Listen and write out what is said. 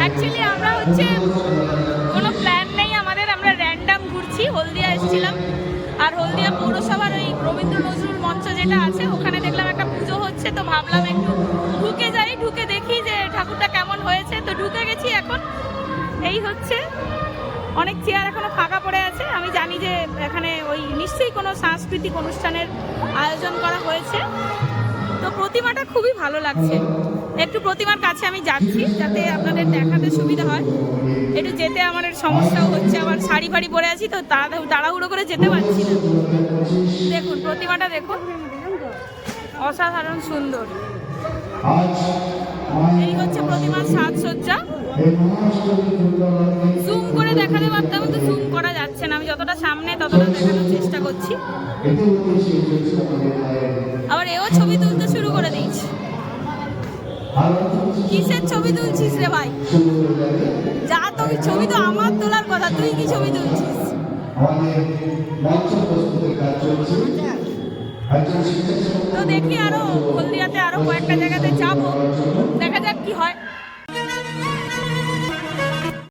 Actually আমরা হচ্ছে কোনো প্ল্যান নেই, আমাদের আমরা র্যান্ডাম ঘুরছি, হলদিয়া এসেছিলাম। আর হলদিয়া পৌরসভার ওই রবীন্দ্র নজরুল মঞ্চ যেটা আছে, ওখানে দেখলাম একটা পুজো হচ্ছে, তো ভাবলাম একটু ঢুকে যাই, ঢুকে দেখি যে ঠাকুরটা কেমন হয়েছে। তো ঢুকে গেছি এখন, এই হচ্ছে, অনেক চেয়ার এখনও ফাঁকা পড়ে আমি জানি যে এখানে ওই নিশ্চয়ই কোনো সাংস্কৃতিক অনুষ্ঠানের আয়োজন করা হয়েছে। তো প্রতিমাটা খুবই ভালো লাগছে। একটু প্রতিমার কাছে আমি যাচ্ছি যাতে আপনাদের দেখাতে সুবিধা হয়। একটু যেতে আমার সমস্যাও হচ্ছে আবার শাড়ি ফাড়ি পরে আছি তো তাড়া- তাড়াহুড়ো করে যেতে পারছি না। দেখুন প্রতিমাটা দেখুন। অসাধারণ সুন্দর। এই হচ্ছে প্রতিমার সাজসজ্জা। জুম করে দেখাতে পারতাম তো জুম করা যতটা সামনে, ততটা দেখানোর চেষ্টা করছি। আবার এও ছবি তুলতে শুরু করে দিয়েছি। কিসের ছবি তুলছিস রে ভাই? যা তুমি ছবি তো আমার তোলার কথা, তুই কি ছবি তুলছিস? তো দেখি আরও হলদিয়াতে আরও কয়েকটা জায়গাতে যাব। দেখা যাক কি হয়।